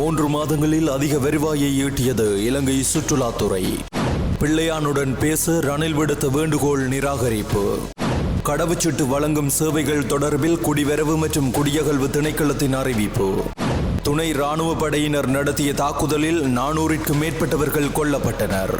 மூன்று மாதங்களில் அதிக வருவாயை ஈட்டியது இலங்கை சுற்றுலாத்துறை. பிள்ளையானுடன் பேச ரணில் விடுத்த வேண்டுகோள் நிராகரிப்பு. கடவுச்சீட்டு வழங்கும் சேவைகள் தொடர்பில் குடிவரவு மற்றும் குடியகல்வு திணைக்களத்தின் அறிவிப்பு. துணை ராணுவ படையினர் நடத்திய தாக்குதலில் நானூறிற்கும் மேற்பட்டவர்கள் கொல்லப்பட்டனர்.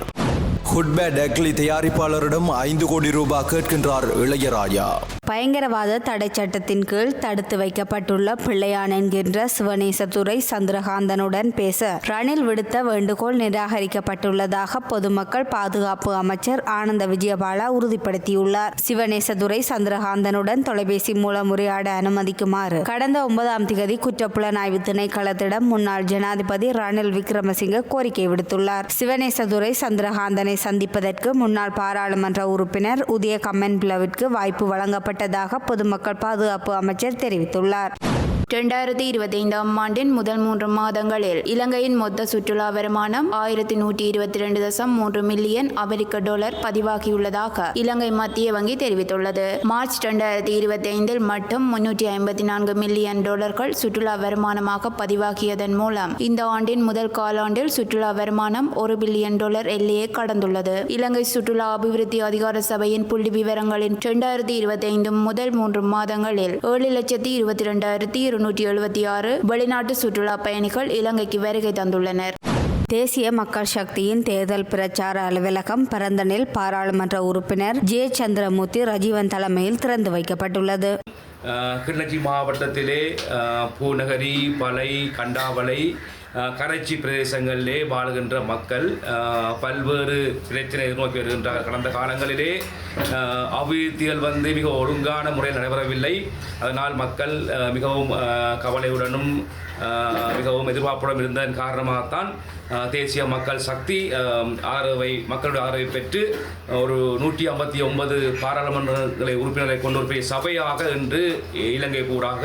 ஹுட்பேட் அக்லி தயாரிப்பாளரிடம் ஐந்து கோடி ரூபாய் கேட்கின்றார் இளையராஜா. பயங்கரவாத தடை சட்டத்தின் கீழ் தடுத்து வைக்கப்பட்டுள்ள பிள்ளையான் என்கின்ற சிவனேசதுரை சந்திரகாந்தனுடன் பேச ரணில் விடுத்த வேண்டுகோள் நிராகரிக்கப்பட்டுள்ளதாக பொதுமக்கள் பாதுகாப்பு அமைச்சர் ஆனந்த விஜயபாலா உறுதிப்படுத்தியுள்ளார். சிவனேசதுரை சந்திரகாந்தனுடன் தொலைபேசி மூலம் உரையாட அனுமதிக்குமாறு கடந்த ஒன்பதாம் திகதி குற்றப்புலனாய்வு திணைக்களத்திடம் முன்னாள் ஜனாதிபதி ரணில் விக்ரமசிங்க கோரிக்கை விடுத்துள்ளார். சிவனேசதுரை சந்திரகாந்தனை சந்திப்பதற்கு முன்னாள் பாராளுமன்ற உறுப்பினர் உதய கம்மன்பிளவிற்கு வாய்ப்பு வழங்கப்பட்டதாக பொதுமக்கள் பாதுகாப்பு அமைச்சர் தெரிவித்துள்ளார் இரண்டாயிரத்தி இருபத்தைந்தாம் ஆண்டின் முதல் மூன்று மாதங்களில் இலங்கையின் மொத்த சுற்றுலா வருமானம் ஆயிரத்தி நூற்றி இருபத்தி ரெண்டு தசம் மூன்று மில்லியன் அமெரிக்க டாலர் பதிவாகியுள்ளதாக இலங்கை மத்திய வங்கி தெரிவித்துள்ளது. மார்ச் இரண்டாயிரத்தி இருபத்தி ஐந்தில் மட்டும் முன்னூற்றி ஐம்பத்தி நான்கு மில்லியன் டாலர்கள் சுற்றுலா வருமானமாக பதிவாகியதன் மூலம் இந்த ஆண்டின் முதல் காலாண்டில் சுற்றுலா வருமானம் ஒரு பில்லியன் டாலர் எல்லையை கடந்துள்ளது. இலங்கை சுற்றுலா அபிவிருத்தி அதிகார சபையின் புள்ளி விவரங்களின் இரண்டாயிரத்தி இருபத்தி ஐந்து முதல் மூன்று மாதங்களில் ஏழு லட்சத்தி இருபத்தி இரண்டாயிரத்தி இருநூற்றி எழுபத்தி ஆறு வெளிநாட்டு சுற்றுலா பயணிகள் இலங்கைக்கு வருகை தந்துள்ளனர். தேசிய மக்கள் சக்தியின் தேர்தல் பிரச்சார அலுவலகம் பரந்தனில் பாராளுமன்ற உறுப்பினர் ஜே சந்திரமூர்த்தி ரஜீவன் தலைமையில் திறந்து வைக்கப்பட்டுள்ளது. கிளிநொச்சி மாவட்டத்திலே பூநகரி பலை கண்டாவளை கரைச்சி பிரதேசங்களிலே வாழுகின்ற மக்கள் பல்வேறு பிரச்சனை எதிர்நோக்கி வருகின்றார்கள். கடந்த காலங்களிலே அஹ் அபிவிருத்திகள் வந்து மிக ஒழுங்கான முறையில் நடைபெறவில்லை. அதனால் மக்கள் அஹ் மிகவும் அஹ் கவலையுடனும் மிகவும் எதிர்பார்ப்புடன் இருந்ததன் காரணமாகத்தான் தேசிய மக்கள் சக்தி ஆதரவை மக்களுடைய ஆதரவை பெற்று ஒரு நூற்றி ஐம்பத்தி ஒன்பது பாராளுமன்றங்களை உறுப்பினரை கொண்டு ஒரு சபையாக இன்று இலங்கை கூறாக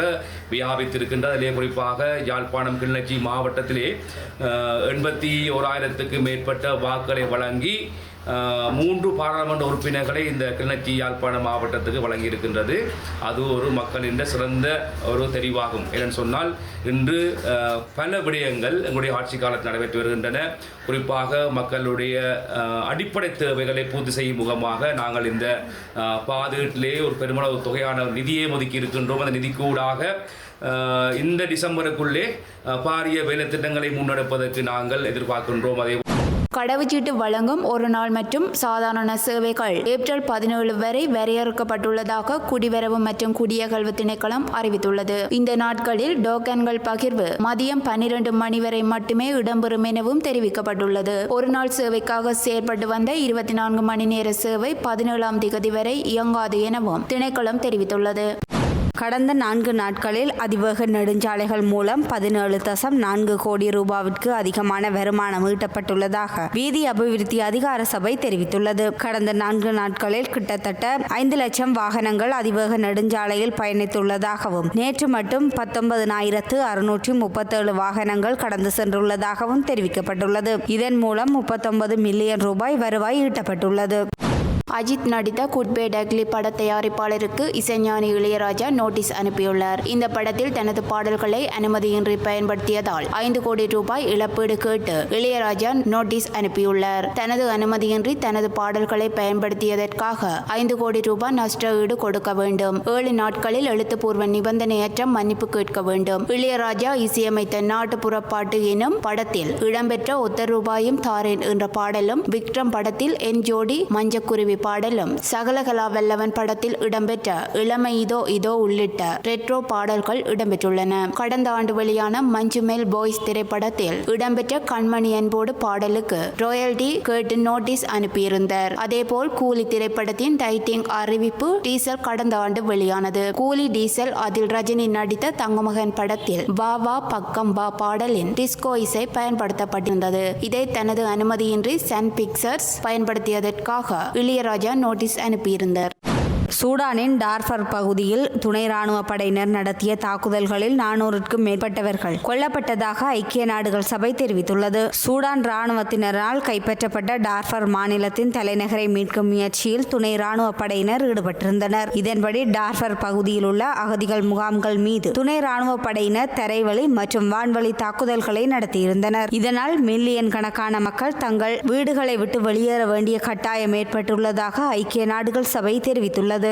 வியாபித்திருக்கின்றது. அதிலே குறிப்பாக யாழ்ப்பாணம் கிளிநொச்சி மாவட்டத்திலே எண்பத்தி ஓராயிரத்துக்கு மேற்பட்ட வாக்குகளை வழங்கி மூன்று பாராளுமன்ற உறுப்பினர்களை இந்த கிளிநொச்சி யாழ்ப்பாணம் மாவட்டத்துக்கு வழங்கியிருக்கின்றது. அது ஒரு மக்களின் சிறந்த ஒரு தெரிவாகும். ஏனென்று சொன்னால் இன்று பல விடயங்கள் எங்களுடைய ஆட்சி காலத்தில் நடைபெற்று வருகின்றன. குறிப்பாக மக்களுடைய அடிப்படை தேவைகளை பூர்த்தி செய்யும் முகமாக நாங்கள் இந்த பாதுகாட்டிலே ஒரு பெருமளவு தொகையான நிதியை ஒதுக்கி இருக்கின்றோம். அந்த நிதிக்கூடாக இந்த டிசம்பருக்குள்ளே பாரிய வேலை திட்டங்களை முன்னெடுப்பதற்கு நாங்கள் எதிர்பார்க்கின்றோம். அதே கடவுச்சீட்டு வழங்கும் ஒரு நாள் மற்றும் சாதாரண சேவைகள் ஏப்ரல் பதினேழு வரை வரையறுக்கப்பட்டுள்ளதாக குடிவரவு மற்றும் குடியகல்வு திணைக்களம் அறிவித்துள்ளது. இந்த நாட்களில் டோக்கன்கள் பகிர்வு மதியம் பன்னிரண்டு மணி வரை மட்டுமே இடம்பெறும் எனவும் தெரிவிக்கப்பட்டுள்ளது. ஒரு நாள் சேவைக்காக செயற்பட்டு வந்த இருபத்தி நான்கு மணி நேர சேவை பதினேழாம் திகதி வரை இயங்காது எனவும் திணைக்களம் தெரிவித்துள்ளது. கடந்த நான்கு நாட்களில் அதிவேக நெடுஞ்சாலைகள் மூலம் பதினேழு தசம் நான்கு கோடி ரூபாவிற்கு அதிகமான வருமானம் ஈட்டப்பட்டுள்ளதாக வீதி அபிவிருத்தி அதிகார சபை தெரிவித்துள்ளது. கடந்த நான்கு நாட்களில் கிட்டத்தட்ட ஐந்து லட்சம் வாகனங்கள் அதிவேக நெடுஞ்சாலையில் பயணித்துள்ளதாகவும் நேற்று மட்டும் பத்தொன்பதினாயிரத்து அறுநூற்றி முப்பத்தேழு வாகனங்கள் கடந்து சென்றுள்ளதாகவும் தெரிவிக்கப்பட்டுள்ளது. இதன் மூலம் முப்பத்தொன்பது மில்லியன் ரூபாய் வருவாய் ஈட்டப்பட்டுள்ளது. அஜித் நடித்த குட்பே டக்லி பட தயாரிப்பாளருக்கு இசைஞானி இளையராஜா நோட்டீஸ் அனுப்பியுள்ளார். இந்த படத்தில் தனது பாடல்களை அனுமதியின்றி பயன்படுத்தியதால் ஐந்து கோடி ரூபாய் இழப்பீடு கேட்டு இளையராஜா நோட்டீஸ் அனுப்பியுள்ளார். தனது அனுமதியின்றி தனது பாடல்களை பயன்படுத்தியதற்காக ஐந்து கோடி ரூபாய் நஷ்ட ஈடு கொடுக்க வேண்டும். ஏழு நாட்களில் எழுத்துப்பூர்வ நிபந்தனையற்ற மன்னிப்பு கேட்க வேண்டும். இளையராஜா இசையமைத்த நாட்டு புறப்பாட்டு எனும் படத்தில் இடம்பெற்ற ஒத்த ரூபாயும் தாரேன் என்ற பாடலும் விக்ரம் படத்தில் என் ஜோடி மஞ்சக்குருவி பாடலும் சகலகலா வல்லவன் படத்தில் இடம்பெற்ற இளமை இதோ இதோ உள்ளிட்ட ரெட்ரோ பாடல்கள் இடம்பெற்றுள்ளன கடந்த ஆண்டு வெளியான மஞ்சுமேல் பாய்ஸ் திரைப்படத்தில் இடம்பெற்ற கண்மணி அன்போடு பாடலுக்கு ராயல்டி கேட்டு நோட்டீஸ் அனுப்பியிருந்தார் அதேபோல் கூலி திரைப்படத்தின் டைட்டிங் அறிவிப்பு டீசல் கடந்த ஆண்டு வெளியானது கூலி டீசல் அதில் ரஜினி நடித்த தங்கமகன் படத்தில் வா வா பக்கம் வா பாடலின் டிஸ்கோ இசை பயன்படுத்தப்பட்டிருந்தது. இதை தனது அனுமதியின்றி சன் பிக்சர்ஸ் பயன்படுத்தியதற்காக இளைய இளையராஜா நோட்டீஸ் அனுப்பியிருந்தார். சூடானின் டார்ஃபர் பகுதியில் துணை ராணுவ படையினர் நடத்திய தாக்குதல்களில் நானூறுக்கும் மேற்பட்டவர்கள் கொல்லப்பட்டதாக ஐக்கிய நாடுகள் சபை தெரிவித்துள்ளது. சூடான் ராணுவத்தினரால் கைப்பற்றப்பட்ட டார்ஃபர் மாநிலத்தின் தலைநகரை மீட்கும் முயற்சியில் துணை ராணுவ படையினர் ஈடுபட்டிருந்தனர். இதன்படி டார்ஃபர் பகுதியில் உள்ள அகதிகள் முகாம்கள் மீது துணை ராணுவ படையினர் தரைவழி மற்றும் வான்வழி தாக்குதல்களை நடத்தியிருந்தனர். இதனால் மில்லியன் கணக்கான மக்கள் தங்கள் வீடுகளை விட்டு வெளியேற வேண்டிய கட்டாயம் ஏற்பட்டுள்ளதாக ஐக்கிய நாடுகள் சபை தெரிவித்துள்ளது.